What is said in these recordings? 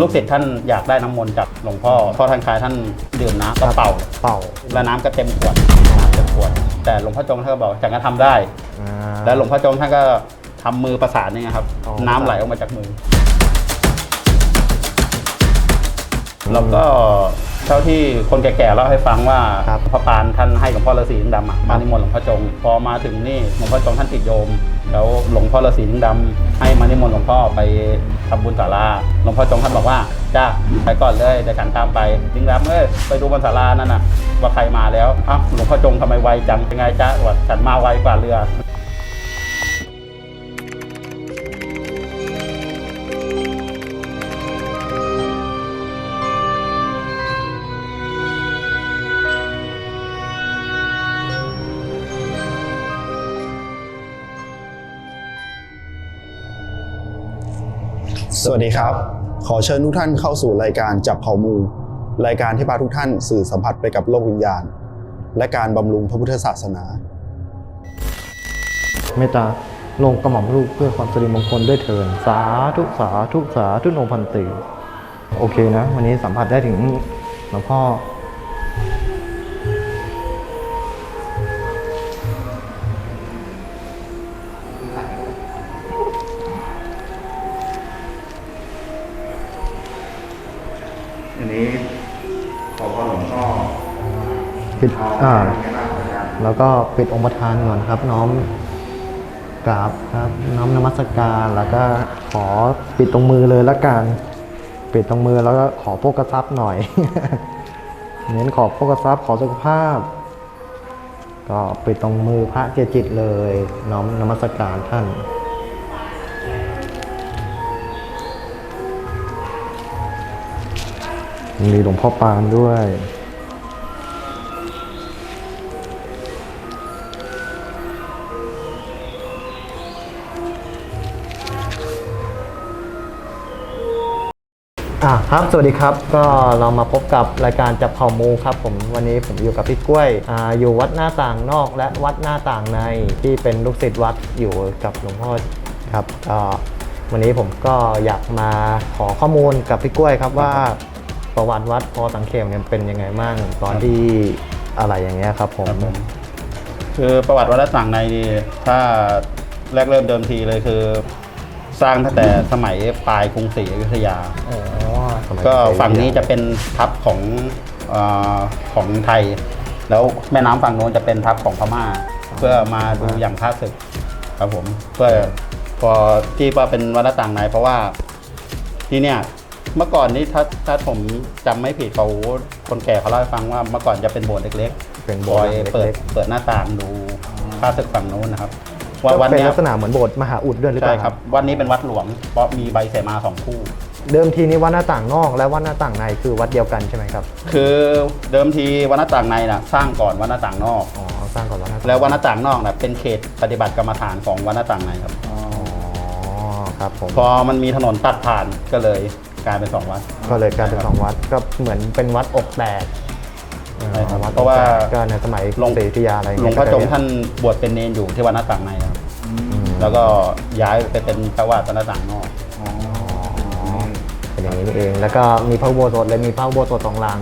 ลูกศิษย์ท่านอยากได้น้ำมนต์จากหลวงพ่อพ่อท่านคลายท่านดื่มน้ำก็เป่าเป่า แล้วน้ำก็เต็มขวดน้ำเต็มขวด แต่หลวงพ่อจงท่านก็บอกจากนั้นทำได้ อ่า แล้วหลวงพ่อจงท่านก็ทำมือประสานนี่ครับ อ๋อ น้ำไหลออกมาจากมือ แล้วก็เท่าที่คนแก่ๆเล่าให้ฟังว่าครับพระปานท่านให้หลวงพ่อฤาษีลิงดำอะมานิมนต์หลวงพ่อจง พอมาถึงนี่หลวงพ่อจงท่านติดโยม แล้วหลวงพ่อฤาษีลิงดำให้มานิมนต์หลวงพ่อไปทำบุญศาลาหลวงพ่อจงท่านบอกว่าจ้าไปก่อนเลยเดี๋ยวฉันตามไปลิงดำเอ้ยไปดูบนศาลานั่นน่ะว่าใครมาแล้วอ้าวหลวงพ่อจงทำไมไวจังเป็นไงจ้าว่าฉันมาไวกว่าเรือ วัสดีครับ ขอเชิญทุกท่านเข้าสู่รายการจับเข่ามูรายการที่พาทุกท่านสื่อสัมผัสไปกับโลกวิญญาณ และการบำรุงพระพุทธศาสนา เมตตาลงกระหม่อมลูกเพื่อความสิริมงคลด้วยเถินสาธุสาธุสาธุโนพันติโอเคนะ วันนี้สัมผัสได้ถึงหลวงพ่อ ปิดอ่าแล้วก็ปิดองค์ประธานก่อนครับ น้อมกราบครับน้อมนมัสการแล้วก็ขอปิดตรงมือเลยละกันปิดตรงมือแล้วก็ขอโภกทรัพย์หน่อย เน้นขอโภกทรัพย์ขอสุขภาพ ก็ปิดตรงมือพระเจจิตเลย น้อมนมัสการท่านมีหลวงพ่อปานด้วย อะครับ สวัสดีครับ ก็เรามาพบกับรายการจับเผ่ามูครับผม วันนี้ผมอยู่กับพี่กล้วยอ่าอยู่วัดหน้าต่างนอกและวัดหน้าต่างในที่เป็นลูกศิษย์วัดอยู่กับหลวงพ่อครับก็วันนี้ผมก็อยากมาขอข้อมูลกับพี่กล้วยครับว่าประวัติวัดพอสังเขมเนี่ยเป็นยังไงบ้างตอนที่อะไรอย่างเงี้ยครับผม คือประวัติวัดละสังในนี่ถ้าแรกเริ่มเดิมทีเลยคือ สร้างตั้งแต่สมัยปลายกรุงศรีอยุธยา อ๋อ สมัยก็ฝั่งนี้จะเป็นทัพของเออของไทย แล้วแม่น้ำฝั่งโน้นจะเป็นทัพของพม่า เพื่อมาดูอย่างค่าศึกครับผม เพื่อพอที่ว่าเป็นวัดละต่างในเพราะว่าที่เนี่ยเมื่อก่อนนี้ถ้าถ้าผมจำไม่ผิดเขาคนแก่เขาเล่าให้ฟังว่าเมื่อก่อนจะเป็นโบสถ์เล็กๆเป็นโบคสอถ์ยเล็กๆ เปิดเปิดหน้าต่างดูค่าศึกฝั่งโน้นนะครับ ว่าก็วันเป็นเนี้ยลักษณะเหมือนโบสถ์มหาอุดด้วยหรือเปใช่ล่าครับวันนี้เป็นวัดหลวงเพราะมีใบเสมาสองคู่ เดิมทีนี้วัดหน้าต่างนอกและวัดหน้าต่างในคือวัดเดียวกันใช่ไหมครับ คือเดิมทีวัดหน้าต่างในน่ะสร้างก่อนวัดหน้าต่างนอก อ๋อ สร้างก่อนวัดหน้าต่างแล้ววัดหน้าต่างนอกน่ะเป็นเขตปฏิบัติกรรมฐานของวัดหน้าต่างในครับ อ๋อ ครับผม พอมันมีถนนตัดผ่านก็เลยกลายเป็นสองวัด ก็เลยกลายเป็นสองวัดก็เหมือนเป็นวัดอกแตก ใช่ครับวัดเพราะว่าอกแตกก็ในสมัยหลวงศรีอยุธยาอะไรหลวงพ่อจงก็จะท่านบวชเป็นเนนอยู่ที่วัดหน้าต่างในครับอืมแล้วก็ย้ายไปเป็นพระวาดวัดหน้าต่างนอกอ๋อเป็นอย่างนี้นี่เอง แล้วก็มีพระอุโบสถเลยมีพระอุโบสถสองหลัง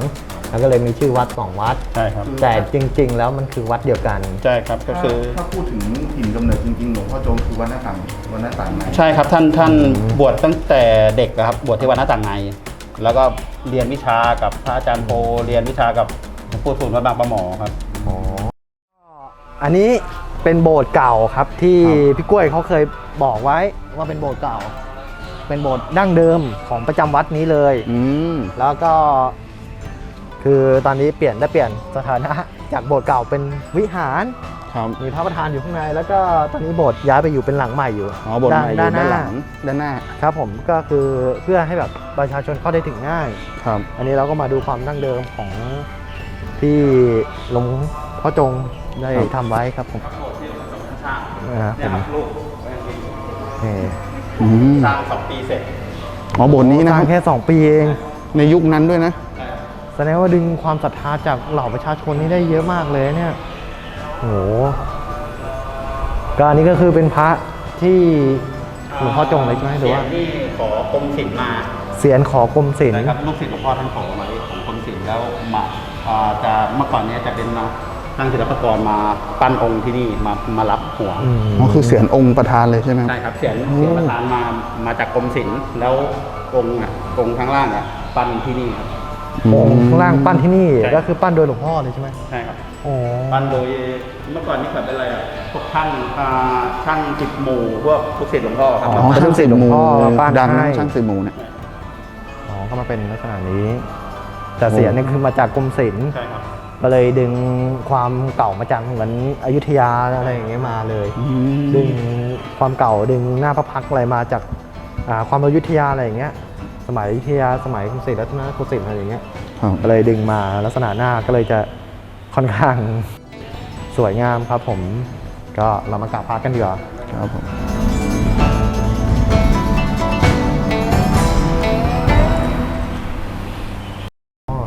แล้วก็เลยมีชื่อวัดสองวัด ใช่ครับแต่จริง ๆ แล้วมันคือวัดเดียวกัน ใช่ครับ ก็ถ้าคือถ้าพูดถึงถิ่นกำเนิดจริงๆหลวงพ่อโจมคือวัดหน้าต่างวัดหน้าต่างไหนใช่ครับท่านท่านบวชตั้งแต่เด็กนะครับบวชที่วัดหน้าต่างในแล้วก็เรียนวิชากับพระอาจารย์โพเรียนวิชากับ หลวงปู่ศูนย์วัดบางประหมอครับอ๋ออันนี้เป็นโบสถ์เก่าครับที่พี่กล้วยเขาเคยบอกไว้ว่าเป็นโบสถ์เก่า เป็นโบสถ์ดั้งเดิมของประจำวัดนี้เลย อืม แล้วก็คือตอนนี้เปลี่ยนได้เปลี่ยนสถานะจากโบสถ์เก่าเป็นวิหารครับ มีพระประธานอยู่ข้างใน แล้วก็ตอนนี้โบสถ์ย้ายไปอยู่เป็นหลังใหม่อยู่อ๋อ บนด้าใหม่อยู่ด้านหน้าลัง ด้านหน้า ครับผมก็คือเพื่อให้แบบประชาชนเข้าได้ถึงง่าย ครับ อันนี้เราก็มาดูความดั้งเดิมของ ที่หลวงพ่อจงได้ครับทำไว้ครับผมนะครับผมนี่อืมสร้างสองปีเสร็จอ๋อโบสถ์นี้สนะร้าคงรับแค่2ปีเอง ในยุคนั้นด้วยนะ แสดงว่าดึงความศรัทธาจากเหล่าประชาชนนี่ได้เยอะมากเลยเนี่ยโอ้โหก็อันนี้ก็คือเป็นพระที่หลวงพ่อจงเลยใช่ไหมหรือว่าเสียงที่ขอกรมศิลป์มาเเสียนขอกรมศิลป์นะครับลูกศิษย์หลวงพ่อท่านขอไว้ของกรมศิลป์แล้วมา อ่าจะเมื่อก่อนเนี้จะเป็นทางศิลปากรมาปั้นองค์ที่นี่มามารับหัวอืมอ๋อคือเสียนองค์ประธานเลยใช่ไหมครับ ใช่ครับเสียงเสียงประธานมามาจากกรมศิลป์แล้วองค์อะองค์ข้างล่างอะปั้นที่นี่ครับ องค์ข้างล่างปั้นที่นี่ใช่ ก็คือปั้นโดยหลวงพ่อเลยใช่ไหมใช่ครับโอ้ปั้นโดยเมื่อก่อนนี่แบบเป็นอะไรอะพวกช่างอ่าช่างจิตหมู่พวกลูกศิษย์หลวงพ่อครับอ๋อช่างสิบหมูมาปั้นดังนะให้ ช่างสิบหมูเนี่ยอ๋อก็มาเป็นลักษณะนี้ แต่เสียนนี่คือมาจากกรมศิลป์ใช่ครับก็เลยดึงความเก่ามาจากเหมือนอยุธยาอะไรอย่างเงี้ยมาเลย ดึงความเก่าดึงหน้าพระพักตร์อะไรมาจากอ่าความอยุธยาอะไรอย่างเงี้ย สมัยอยุธยาสมัยกรุงศรีรัตนโกสินทร์อะไรอย่างเงี้ยครับก็เลยดึงมาลักษณะหน้าก็เลยจะค่อนข้างสวยงามครับผมก็เรามากราบพระกันดีกว่าครับผม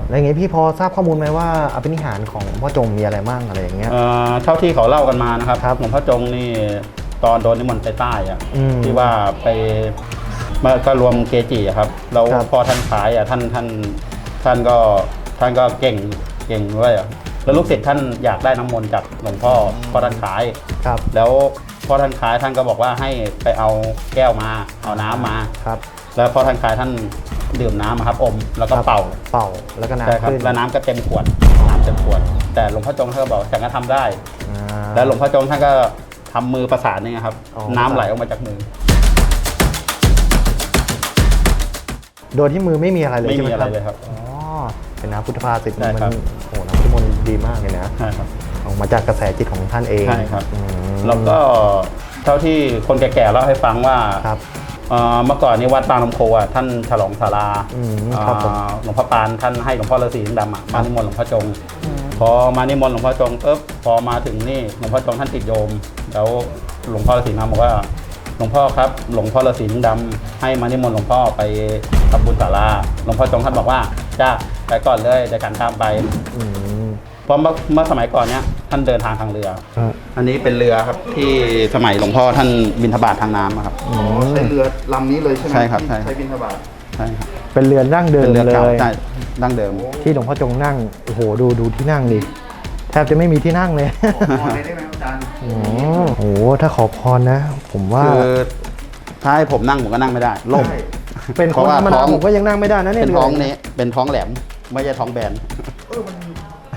แล้วอย่างงี้พี่พอทราบข้อมูลไหมว่าอภินิหารของหลวงพ่อจงมีอะไรบ้างอะไรอย่างเงี้ย เอ่อเท่าที่เขาเล่ากันมานะครับครับหลวงพ่อจงนี่ตอนโดนนิมนต์ไปใต้อะอืมที่ว่าไปมาก็รวมเกจิอะครับแล้วครับ พอท่านขายอะท่านท่านท่านก็ท่านก็เก่งเก่งด้วยอะแล้วลูกศิษย์ท่านอยากได้น้ำมนต์จากหลวงพ่อพอท่านขาย ครับแล้วพอท่านขายท่านก็บอกว่าให้ไปเอาแก้วมาเอาน้ำมา ครับ แล้วพอท่านขายท่าน ดื่มน้ำอะครับอมแล้วก็เป่าเป่าแล้วก็ใช่น้ำครับขึ้นแล้วน้ำก็เต็มขวดน้ำเต็มขวด แต่หลวงพ่อจงท่านก็บอกฉันก็ทำได้ อ่า แล้วหลวงพ่อจงท่านก็ทำมือประสานนี่ครับ อ๋อ น้ำไหลออกมาจากมือ โดยที่มือไม่มีอะไรเลยไม่ใช่มีไหมอะไรครับเลยครับ อ๋อเป็นน้ำพุทธภาษิตใช่มันครับ โอ้น้ำพุทธมนต์ดีมากเลยนะใช่ครับ ออกมาจากกระแสจิตของท่านเองใช่ครับ อืม แล้วก็เท่าที่คนแก่ๆเล่าให้ฟังว่าครับเอ่อเมื่อก่อนนี้วัดบางลำโพอะท่านฉลองศาลาอืมครับผม อ่าหลวงพ่อปานท่านให้หลวงพ่อฤาษีลิงดำอะมานิมนต์หลวงพ่อจง พอมานิมนต์หลวงพ่อจงปุ๊บพอมาถึงนี่หลวงพ่อจงท่านติดโยม แล้วหลวงพ่อฤาษีดำบอกว่า หลวงพ่อครับหลวงพ่อฤาษีลิงดำให้มานิมนต์หลวงพ่อไปทำบุญศาลาหลวงพ่อจงท่านบอกว่าจ้าไปก่อนเลยเดี๋ยวกันตามไป อืม เพราะเมื่อเมื่อสมัยก่อนเนี้ย ท่านเดินทางทางเรือครับอันนี้เป็นเรือครับที่สมัยหลวงพ่อท่านบินทบาททางน้ำอะครับอือ๋อมใช้เรือลำนี้เลยใช่ไหมใช่ครับที่ใช่ ใช้บินทบาทใช่ครับเป็นเรือนดั้งเดิเป็มนเรือเลเก่าย ใช่ดั้งเดิม ที่หลวงพ่อจงนั่ง โอ้โห ดูดูที่นั่งดิ แทบจะไม่มีที่นั่งเลย ขอเลยได้ไหมครับอาจารย์โอ้โห ถ้าขอพรนะ ผมว่า คือถ้าให้ผมนั่งผมก็นั่งไม่ได้ล่ม ใช่เป็นคนธรรมดาผมก็ยังนั่งไม่ได้นะเนี่ยเป็นท้องรือนี้เป็นท้องแหลมไม่ใช่ท้องแบน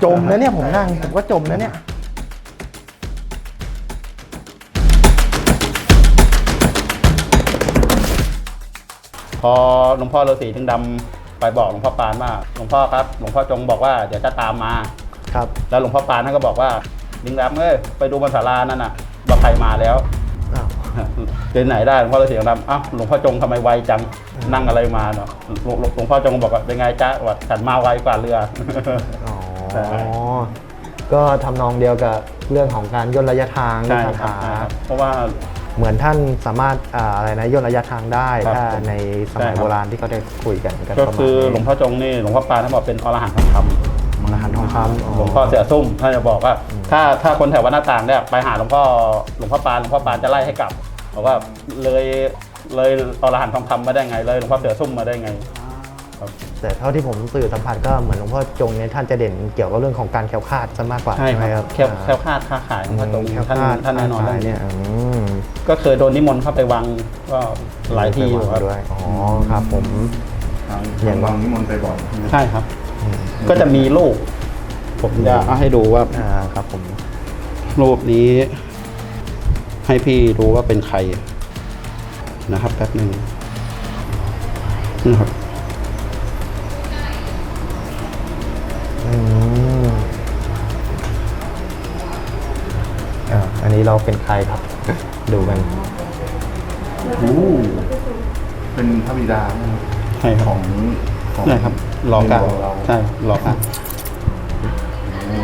จมนะเนี่ยผมนั่งผมก็จมนะเนี่ย พอหลวงพ่อฤาษีถึงดำไปบอกหลวงพ่อปานว่าหลวงพ่อครับหลวงพ่อจงบอกว่าเดี๋ยวจะตามมา ครับ แล้วหลวงพ่อปานท่านก็บอกว่าลิงดำเอ้ยไปดูบนศาลานั่นน่ะว่าใครมาแล้ว อ้าว เดินไหนได้หลวงพ่อฤาษีถึงดำอ้าวหลวงพ่อจงทำไมไวจังนั่งอะไรมาเนาะหลวงหลวงหลวงพ่อจงบอกว่าเป็นไงจ๊ะว่าฉันมาไวกว่าเรือ อ๋อ ใช่ก็ทำนองเดียวกับเรื่องของการย่นระยะทางใช่ย่นครับขาใช่ครับเพราะว่า เหมือนท่านสามารถอ่าอะไรนะย่นระยะทางได้ครับถ้าในสมัยใช่ครับ โบราณที่เขาได้คุยกันกันก็ประมาณคือนี้หลวงพ่อจงนี่หลวงพ่อปานท่านบอกเป็นอรหันต์ทองคำมรหันต์ทองคำหลวงพ่อเสือซุ่มท่านจะบอกว่า ถ้าถ้าคนแถววัดหน้าต่างเนี่ยไปหาหลวงพ่อหลวงพ่อปานหลวงพ่อปานจะไล่ให้กลับบอกว่าเลยเลยอรหันต์ทองคำมาได้ไงเลยหลวงพ่อเสือซุ่มมาได้ไง แต่เท่าที่ผมสื่อสัมผัสก็เหมือนหลวงพ่อจงเนี่ยท่านจะเด่นเกี่ยวกับเรื่องของการแคล้วคลาดซะมากกว่าใช่ไหมคครัรับบแคล้วแคล้วคลาดค้าขายหลวงพ่อจงแคล้วท่านคลาดท่านแน่นอนค้าเรื่องขายนี้เนี่ยอืมก็เคยโดนนิมนต์เข้าไปวังก็หลายที่อยู่ครับด้วยอ๋อครับผมทางอย่างวังนิมนต์ไปบ่อยใช่ครับ ก็จะมีรูปผมจะเอาให้ดูว่าอ่าครับผมรูปนี้ ให้พี่ดูว่าเป็นใครนะครับแป๊บหนึ่งนะครับ นนี้เราเป็นใครครับ ดูกันโอ้เป็นพระบิดาใช่คขรัอบงของ ใช่ครับรอเก้าในหลวงเราใช่รอเก้า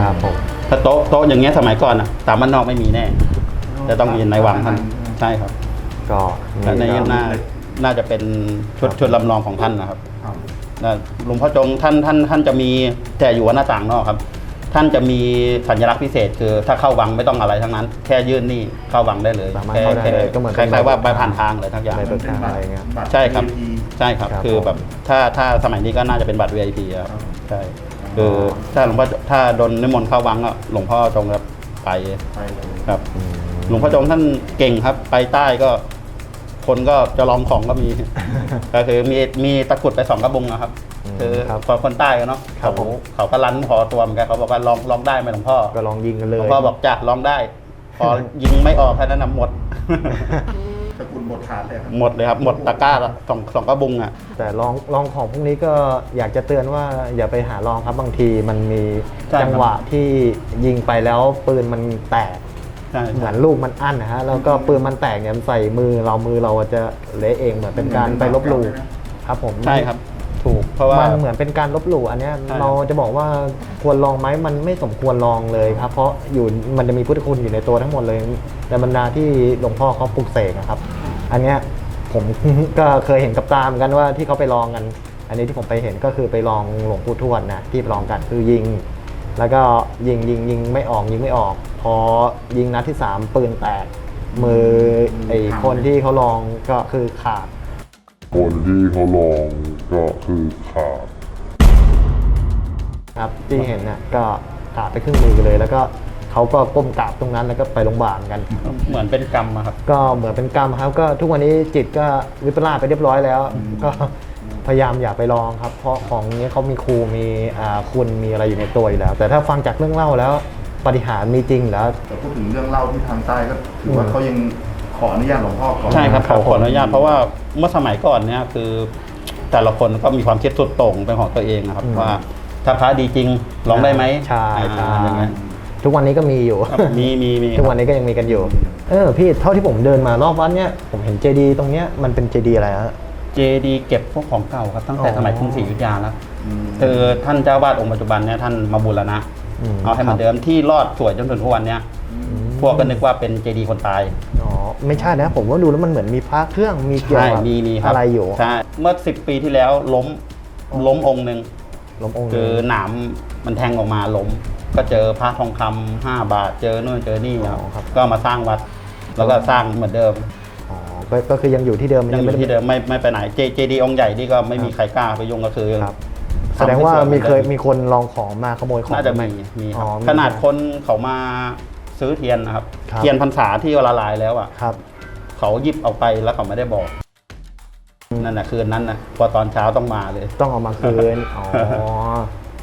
ครับผมถ้าโต๊ะโต๊ะอย่างเงี้ยสมัยก่อนอะตามบ้านนอกไม่มีแน่ จะต้องมีในวังท่านใช่ครับก็และในก็น่าน่าจะเป็นชุดชุดลำลองของท่านนะครับ ครับ นะหลวงพ่อจงท่านท่านท่านจะมีแต่อยู่วัดหน้าต่างนอกครับ ท่านจะมีสัญลักษณ์พิเศษ คือถ้าเข้าวังไม่ต้องอะไรทั้งนั้น แค่ยื่นนี่เข้าวังได้เลยสามารถแค่เข้าได้แค่เลยก็เหมือนคล้ายๆว่าไปผ่านทางเลยทั้งอย่างไปเบิก ทางอะไรเงี้ยบัตใช่ครับ VIP ใช่ครับ ครับคือผมแบบถ้าถ้าสมัยนี้ก็น่าจะเป็นบัตร VIP ครับ ใช่ คือถ้าหลวงพ่อถ้าโดนนิมนต์เข้าวังก็หลวงพ่อจงครับไปไปเลย ครับ หลวงพ่อจงท่านเก่งครับ ไปใต้ก็ คนก็จะลองของก็มี ก็คือมีมีตะกรุดไปสองกระบุงนะครับอืม คือครับพอคนใต้กันเนาะครับเขาผมเขาก็รันพอตัวเหมือนกันเขาบอกว่าลองลองได้ไหมหลวงพ่อก็ลองยิงกันเลหลยวงพ่อบอกจ้ะลองได้ พอยิงไม่ออกแค่นั้นนะหมด ตระกูลบทขาดเลยครับหมดเลยครับ หมดตะกร้าละสองสองกระบุงอะ แต่ลองลองของพวกนี้ก็อยากจะเตือนว่าอย่าไปหาลองครับบางทีมันมีใช่ครับ จังหวะที่ยิงไปแล้วปืนมันแตกใช่เหมือนลูกมันอั้นนะฮะแล้วก็ปืนมันแตกเนี่ยมันใส่มือเรามือเราจะเละเองเหมือนเป็นการไปลบหลู่ครับผม ใช่ครับถูก เพราะว่ามันเหมือนเป็นการลบหลู่อันเนี้ยใช่ เราจะบอกว่าควรลองไหมมันไม่สมควรลองเลยครับ เพราะอยู่มันจะมีพุทธคุณอยู่ในตัวทั้งหมดเลยในบรรดาที่หลวงพ่อเขาปลุกเสกนะครับ อันเนี้ยผม ก็เคยเห็นกับตาเหมอนกันว่าที่เขาไปลองกัน อันนี้ที่ผมไปเห็นก็คือไปลองหลวงปู่ทวดนะที่ไปลองกันคือยิง แล้วก็ยิงยิงยิงไม่ออกยิงไม่ออก พอยิงนัดที่สามปืนแตกมือไอ้คนที่เขาลองก็คือขาด คนที่เขาลอง ก็คือขาด ครับที่เห็นน่ะก็ขาดไปครึ่งมือเลย แล้วก็เขาก็ก้มกราบตรงนั้นแล้วก็ไปโรงพยาบาลกัน เหมือนเป็นกรรมอะครับ ก็เหมือนเป็นกรรมครับ ก็ทุกวันนี้จิตก็วิปลาสไปเรียบร้อยแล้ว ก็พยายามอย่าไปลองครับ เพราะของนี้เขามีครูมีอ่าคุณมีอะไรอยู่ในตัวอยู่แล้ว แต่ถ้าฟังจากเรื่องเล่าแล้วปาฏิหารย์มีจริงแล้ว แต่พูดถึงเรื่องเล่าที่ทางใต้ก็ถือว่าเขายังขออนุญาตหลวงพ่อก่อน ใช่ครับครัขบอขออนุญาตเพราะว่าเมื่อสมัยก่อนเนี่ยคือ แต่ละคนก็มีความคิดสุดโต่งเป็นของตัวเองนะครับอืม ว่าถ้าพระดีจริงลองได้ไหมใช่ใช่อ่าอย่างเงี้ยทุกวันนี้ก็มีอยู่ ครับมีมีมีทุกวันนี้ก็ยังมีกันอยู่ เออพี่เท่าที่ผมเดินมารอบวัดเนี่ยผมเห็นเจดีย์ตรงเนี้ยมันเป็นเจดีย์อะไรฮะ เจดีเก็บพวกของเก่าครับตั้งแต่อ๋อสมัยกรุงศรีอยุธยาแล้วอืมคือท่านเจ้าวาดองค์ปัจจุบันเนี่ยท่านมาบูรณะอืมเอาให้เหมือนเดิมที่รอดสวยจนถึงทุกวันเนี้ยพวกก็นึกว่าเป็นเจดีคนตาย อ๋อ ไม่ใช่นะ ผมว่าดูแล้วมันเหมือนมีพระเครื่องมีเกี่ยวใช่กับมีมีครับอะไรอยู่ใช่เมื่อสิบปีที่แล้วล้มล้มองค์หนึ่งล้มองค์หคือนึ่งหนามมันแทงออกมาล้ม ก็เจอพระทองคำห้าบาทเจอนู่นเจอนี่อ๋อครับก็มาสร้างวัด แล้วก็สร้างเหมือนเดิมอ๋อก็ก็คือยังอยู่ที่เดิมยังอยู่ไได้ที่เดิมไม่ไม่ไปไหนเจเจดีองค์ใหญ่นี่ก็ไม่มีใครกล้าไปยุ่งก็คือครับทำแสดงว่าให้สมีเคยหอนดิมีคนลองของมาขโมยของน่าจะไหมีมีคอ๋รับอขนาดคนเขามา ซื้อเทียนนะครับ ครับ เทียนพรรษาที่ละลายแล้วอะครับ เขาหยิบเอาไปแล้วเขาไม่ได้บอก นั่นแหะคืนนั้นนะพอตอนเช้าต้องมาเลย ต้องเอามาคืน อ๋อ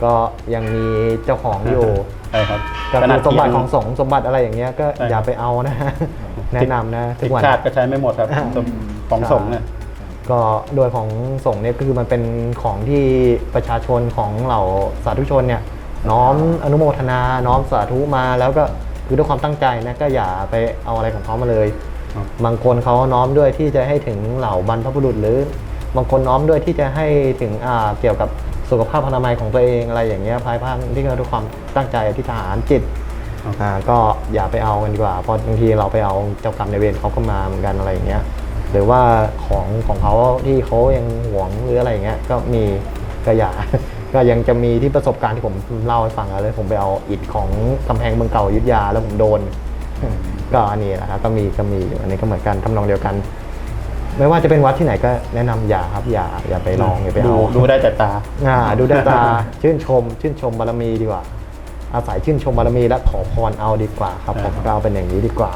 ก็ยังมีเจ้าของอยู่ ใช่ครับก็ขคืนาอดสมบัติเทียนของสงฆ์สมบัติอะไรอย่างเงี้ยก็ใช่อย่าไปเอานะ แนะนำนะ ทุติกดวัน ชาติก็ใช้ไม่หมดครับของสงฆ์เนี่ย ก็โดยของสงฆ์เนี่ยก็คือมันเป็นของที่ประชาชนของเหล่าสาธุชนเนี่ยน้อมอนุโมทนา น้อมสาธุมาแล้วก็ คือด้วยความตั้งใจนะก็อย่าไปเอาอะไรของเขามาเลย ครับบางคนเขาน้อมด้วยที่จะให้ถึงเหล่าบรรพบุรุษหรือ บางคนน้อมด้วยที่จะให้ถึงอ่าเกี่ยวกับสุขภาพอนามัยของตัวเองอะไรอย่างเงี้ยภายภาคที่ก็ด้วยความตั้งใจที่ทหารจิตครับ อ่าก็อย่าไปเอากันดีกว่าเพราะบางทีเราไปเอาเจ้ากรรมในายเวรเขาก็มาเหมือนกันอะไรอย่างเงี้ยหรือว่าของของเขาที่เขายังหวงหรืออะไรอย่างเงี้ยก็มีก็อย่า ก็ยังจะมีที่ประสบการณ์ที่ผมเล่าให้ฟังอะเลยผมไปเอาอิฐของกำแพงเมืองเก่าอยุทธยาแล้วผมโดน ก็อันนี้นะครับก็มีก็มีอยู่อันนี้ก็เหมือนกันทำนองเดียวกัน ไม่ว่าจะเป็นวัดที่ไหนก็แนะนำอย่าครับอย่าอย่าไปลองอย่าไปดูเอา ดูได้แต่ตา อ่าดูด้วยตา ชื่นชม ชื่นชมบารมีดีกว่า อาศัยชื่นชมบารมีและขอพรเอาดีกว่าครับผมก็เอาเป็นอย่างนี้ดีกว่า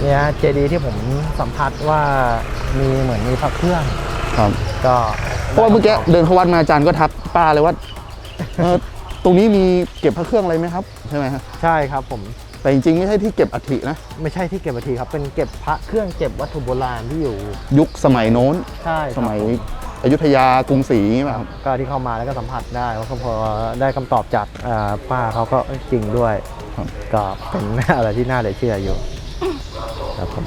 เนี่ยเจดีที่ผมสัมผัสว่ามีเหมือนมีพระเครื่อง ครับ ก็ เพราะว่าเมื่อกี้เดินเข้าวัดมาอาจารย์ก็ทักป้าเลยว่าเอ่อตรงนี้มีเก็บพระเครื่องอะไรไหมครับใช่ไหมฮะใช่ครับผมแต่จริงๆไม่ใช่ที่เก็บอัฐินะไม่ใช่ที่เก็บวัตถุครับ เป็นเก็บพระเครื่องเก็บวัตถุโบราณที่อยู่ยุคสมัยโน้น ใช่ครับสมัยอยุธยากรุงศรีแบบก็ที่เข้ามาแล้วก็สัมผัสได้ว่าก็พอได้คำตอบจากอ่าป้าเขาก็เอ้ยจริงด้วยครับ ก็เป็น อะไรที่น่าเหลือเชื่ออยู่ครับผม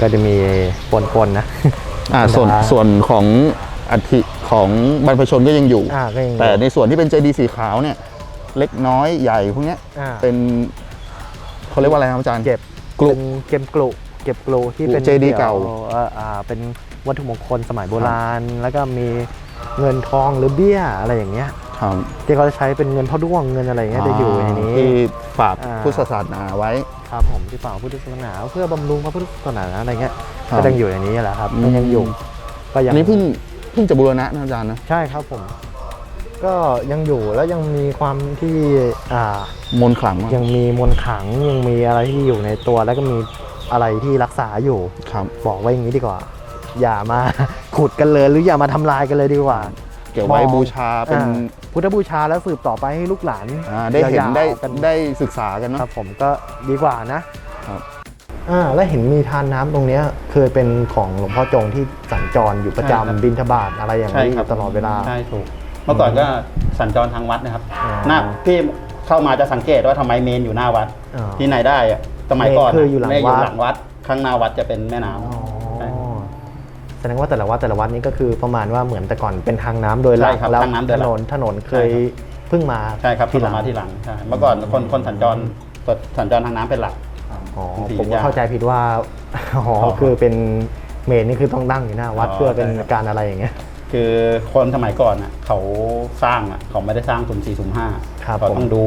ก็จะมีปนๆนะ อ่าส่วนส่วนของอัฐิของบรรพชนก็ยังอยู่ อ่าก็ยังอยู่แต่ในส่วนที่เป็นเจดีย์สีขาวเนี่ย เล็กน้อยใหญ่พวกเนี้ยอ่า เป็นเขาเรียกว่าอะไรครับอาจารย์เก็บกลุเป็นเก็บกลุเก็บกลุที่เป็นเจดีย์เก่ายวอ่อ่าเป็นวัตถุมงคลสมัยโบราณ แล้วก็มีเงินทองหรือเบี้ยอะไรอย่างเงี้ยคครับที่เขาจะใช้เป็นเงินพ่อด้วงเงินอะไรอย่างเงี้ยจะอยู่ในนี้ ที่ฝากอ่า พุทธศาสนาไว้ ครับผมที่ฝ่าพุทธศาสนาเพื่อบำรุงพระพุทธศาสนาอะไรเงี้ย ครับ ก็ยังอยู่ในนี้แหละครับอืมก็ยังอยู่ก็ยังอันนี้เพิ่งเพิ่งจะบูรณะนะอาจารย์นะใช่ครับผม ก็ยังอยู่แล้วยังมีความที่อ่ามนต์ขลังมากยังมีมนต์ขลังยังมีอะไรที่อยู่ในตัว แล้วก็มีอะไรที่รักษาอยู่ ครับ บอกไว้อย่างนี้ดีกว่า อย่ามา ขุดกันเลยหรืออย่ามาทำลายกันเลยดีกว่า เก็บไว้มอง บูชาเป็นอ่าพุทธบูชาแล้วสืบต่อไปให้ลูกหลานอ่าได้เห็นยาวๆได้กันได้ศึกษากันครัเนาะบผมก็ดีกว่านะครับ อ่าแล้วเห็นมีทานน้ำตรงเนี้ยเคยเป็นของหลวงพ่อจงที่สัญจรอยู่ประจำใช่ครับ บินทบาทอะไรอย่างใช่นี้อครับยู่ตลอดเวลา ใช่ถูก เมื่อก่อนก็สัญจรทางวัดนะครับ อ๋อหน้าพี่เข้ามาจะสังเกตว่าทำไมเมนอยู่หน้าวัด อ๋อที่ไหนได้อะสมัยก่อนเมนคืออยู่หลังเมนวัดหลังวัด ข้างหน้าวัดจะเป็นแม่น้ำอ๋อใช่แสดงว่าแต่ละวัดแต่ละวัดนี้ก็คือประมาณว่าเหมือนแต่ก่อนเป็นทางน้ำโดยหลัใช่กครับแล้วทางน้ำโดถยหลันกนถนนเคยใช่ครับ เพิ่งมาใช่ครับทีที่หลังมาที่หลังใช่เมื่อก่อนคนคนสัญจรสัญจรทางน้ำเป็นหลัก อ๋อสีผมก็ยาเข้าใจผิดว่าอ๋ออ๋อคือเป็นเมนนี่คือต้องตั้งอยู่หน้าวัดอ๋อเพื่อเป็นใช่ครับการอะไรอย่างเงี้ยคือคนสมัยก่อนอะเขาสร้างอะเขาไม่ได้สร้างสุ่มสี่สุ่มห้าครับเขาต้องดู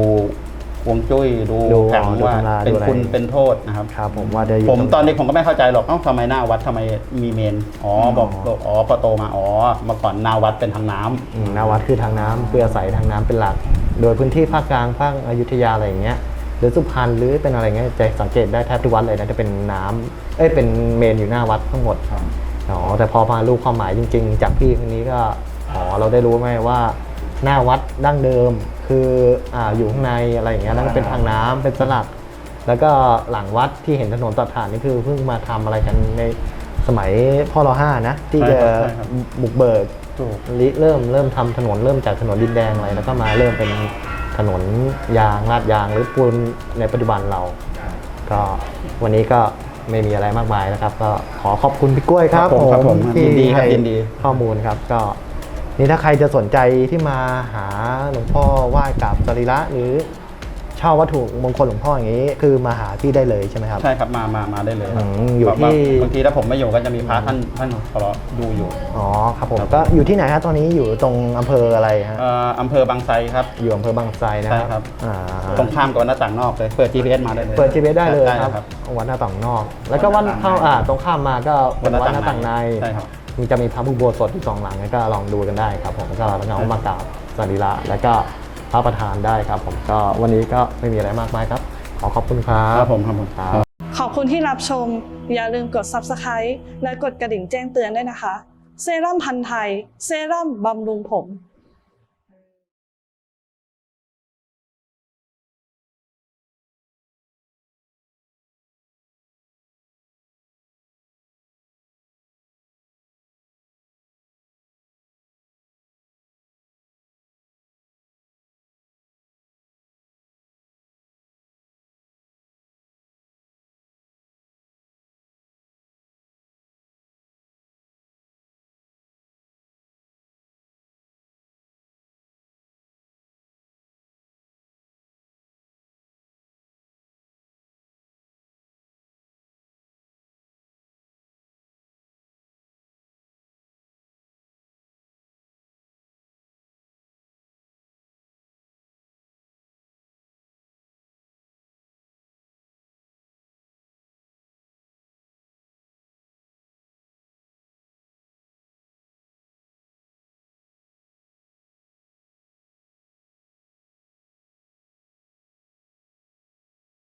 ฮวงจุ้ยดูดูแผงดูว่าตำราเป็นดูอะไรคุณเป็นโทษนะครับครับผมว่าได้อยู่ผมรงตอนเด็กผมก็ไม่เข้าใจหรอกเอ้าทำไมหน้าวัดทำไมมีเมนอ๋อบอกอ๋อพอโตมาอ๋อเมื่อก่อนหน้าวัดเป็นทางน้ำอืมหน้าวัดคือทางน้ำเพื่ออาศัยทางน้ำเป็นหลัก โดยพื้นที่ภาคกลางภาคอยุธยาอะไรอย่างเงี้ย หรือสุพรรณหรือเป็นอะไรเงี้ยจะสังเกตได้แทบทุกวัดเลยนะจะเป็นน้ำเอ้ยเป็นเมนอยู่หน้าวัดทั้งหมดอ๋อแต่พอมารู้ความหมายจริง ๆ จากพี่คนนี้ก็อ๋อเราได้รู้ไหมว่าหน้าวัดดั้งเดิมคืออ่าอยู่ข้างในอะไรอย่างเงี้ยแล้วก็เป็นทางน้ำเป็นสลัก แล้วก็หลังวัดที่เห็นถนนตัดผ่านนี่คือเพิ่งมาทำอะไรกันในสมัยพ่อรอห้านะ ที่ใช่จะครับใช่ครับบุกเบิกถูกริเริ่มเริ่มทำถนนเริ่มจากถนนดินแดงอะไรแล้วก็มาเริ่มเป็น ถนนยางลาดยางหรือปูนในปัจจุบันเรา ก็วันนี้ก็ไม่มีอะไรมากมายนะครับ ก็ขอขอบคุณพี่กล้วยครับครับผมครับผมที่ยินดีครับให้ยินดีข้อมูลครับก็นี่ถ้าใครจะสนใจที่มาหาหลวงพ่อไหว้กับสรีระหรือเช่าวัตถุมงคลหลวงพ่ออย่างนี้ คือมาหาที่ได้เลยใช่ไหมครับ ใช่ครับมามามาได้เลยครับอืมอยู่ที่ บางบางทีถ้าผมไม่อยู่ก็จะมีพระท่านท่านขอดูอยู่อ๋อครับผมก็อยู่ที่ไหนครับตอนนี้อยู่ตรงอำเภออะไรฮะเอ่ออำเภอบางไทรครับ อยู่อำเภอบางไทรนะใช่คครัรับบอ่าตรงข้ามกับหน้าต่างนอกเลยเปิด GPS มาได้เลยเปิด GPS ได้เลยได้ครับครับ วัดหน้าต่างนอก แล้วก็วัดเข้าอ่าตรงข้ามมาก็เป็นวัดหน้าต่างในใช่ครับ มีจะมีพระอุโบสถอยู่สองหลังก็ลองดูกันได้ครับผมก็แล้วก็เอามากราบสรีระแล้วก็พ ระประธานได้ครับ ผมก็วันนี้ก็ไม่มีอะไรมากมายครับ ขอขอบคุณครับครับผมครับผมครับ ขอบคุณที่รับชม อย่าลืมกด Subscribe และกดกระดิ่งแจ้งเตือนด้วยนะคะ เซรั่มพันธ์ไทย เซรั่มบำรุงผม